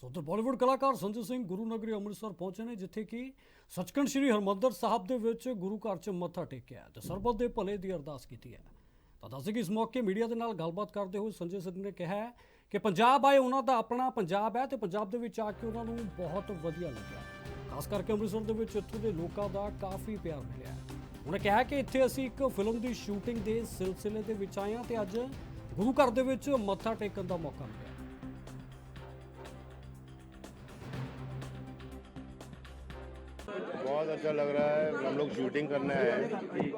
ਸੋ ਉੱਧਰ ਬਾਲੀਵੁੱਡ ਕਲਾਕਾਰ ਸੰਜੇ ਸਿੰਘ ਗੁਰੂ ਨਗਰੀ ਅੰਮ੍ਰਿਤਸਰ ਪਹੁੰਚੇ ਨੇ, ਜਿੱਥੇ ਕਿ ਸੱਚਖੰਡ ਸ੍ਰੀ ਹਰਮੰਦਰ ਸਾਹਿਬ ਦੇ ਵਿੱਚ ਗੁਰੂ ਘਰ 'ਚ ਮੱਥਾ ਟੇਕਿਆ ਤੇ ਸਰਬੱਤ ਦੇ ਭਲੇ ਦੀ ਅਰਦਾਸ ਕੀਤੀ ਹੈ। ਤਾਂ ਦੱਸੇ ਕਿ ਇਸ ਮੌਕੇ ਮੀਡੀਆ ਦੇ ਨਾਲ ਗੱਲਬਾਤ ਕਰਦੇ ਹੋਏ ਸੰਜੇ ਸਿੰਘ ਨੇ ਕਿਹਾ ਕਿ ਪੰਜਾਬ ਆਏ ਉਹਨਾਂ ਦਾ ਆਪਣਾ ਪੰਜਾਬ ਹੈ ਤੇ ਪੰਜਾਬ ਦੇ ਵਿੱਚ ਆ ਕੇ ਉਹਨਾਂ ਨੂੰ ਬਹੁਤ ਵਧੀਆ ਲੱਗਿਆ। ਖਾਸ ਕਰਕੇ ਅੰਮ੍ਰਿਤਸਰ ਦੇ ਵਿੱਚ ਇੱਥੋਂ ਦੇ ਲੋਕਾਂ ਦਾ ਕਾਫੀ ਪਿਆਰ ਮਿਲਿਆ ਹੈ। ਉਹਨੇ ਕਿਹਾ ਕਿ ਇੱਥੇ ਅਸੀਂ ਇੱਕ ਫਿਲਮ ਦੀ ਸ਼ੂਟਿੰਗ ਦੇ ਸਿਲਸਿਲੇ ਦੇ ਵਿੱਚ ਆਏ ਹਾਂ ਤੇ ਅੱਜ ਗੁਰੂ ਘਰ ਦੇ ਵਿੱਚ ਮੱਥਾ ਟੇਕਣ ਦਾ ਮੌਕਾ ਮਿਲਿਆ। बहुत अच्छा लग रहा है। हम लोग शूटिंग करने आए हैं।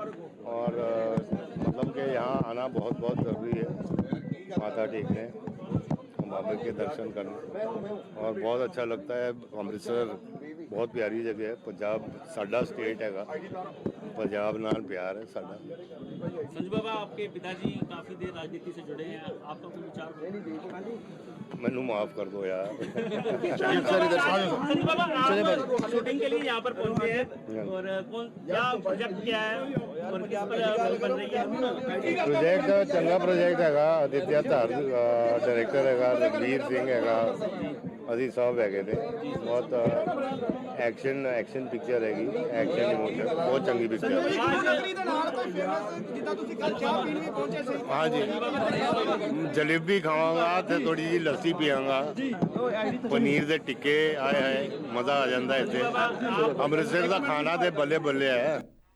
और मतलब कि यहाँ आना बहुत बहुत ज़रूरी है माता टेकने बाबा के दर्शन करने। और बहुत अच्छा लगता है। अमृतसर बहुत प्यारी जगह है। पंजाब साडा स्टेट हैगा। पंजाब नाल प्यार है साडा। संजू बाबा, आपके पिताजी काफ़ी देर राजनीति से जुड़े हैं। आपका कोई विचार? मैनू माफ़ कर दो यार संजू बाबा आप शूटिंग के लिए यहाँ पर पहुंचे हैं और कौन क्या प्रोजेक्ट क्या है और किस पर बन रही है ਪ੍ਰੋਜੈਕਟ ਚੰਗਾ ਪ੍ਰੋਜੈਕਟ ਹੈਗਾ ਅਦਿੱਤਿਆ ਧਰ ਡਾਇਰੈਕਟਰ ਹੈਗਾ ਰਗਵੀਰ ਸਿੰਘ ਹੈਗਾ ਅਸੀਂ ਸਭ ਹੈਗੇ ਨੇ ਬਹੁਤ ਐਕਸ਼ਨ ਐਕਸ਼ਨ ਪਿਕਚਰ ਹੈਗੀ ਐਕਸ਼ਨ ਇਮੋਸ਼ਨ ਬਹੁਤ ਚੰਗੀ ਪਿਕਚਰ ਹੈ ਨਗਰੀ ਦੇ ਨਾਲ ਕੋਈ ਫੇਮਸ ਜਿੱਦਾਂ ਤੁਸੀਂ ਕੱਲ ਚਾਹ ਪੀਣ ਵੀ ਪਹੁੰਚੇ ਸੀ ਹਾਂਜੀ ਜਲੇਬੀ ਖਾਵਾਂਗਾ ਤੇ ਥੋੜੀ ਜੀ ਲੱਸੀ ਪੀਵਾਂਗਾ ਪਨੀਰ ਦੇ ਟਿੱਕੇ ਆਏ ਹਾਏ ਮਜ਼ਾ ਆ ਜਾਂਦਾ ਇੱਥੇ। ਅੰਮ੍ਰਿਤਸਰ ਦਾ ਖਾਣਾ ਤੇ ਬੱਲੇ ਬੱਲੇ ਹੈ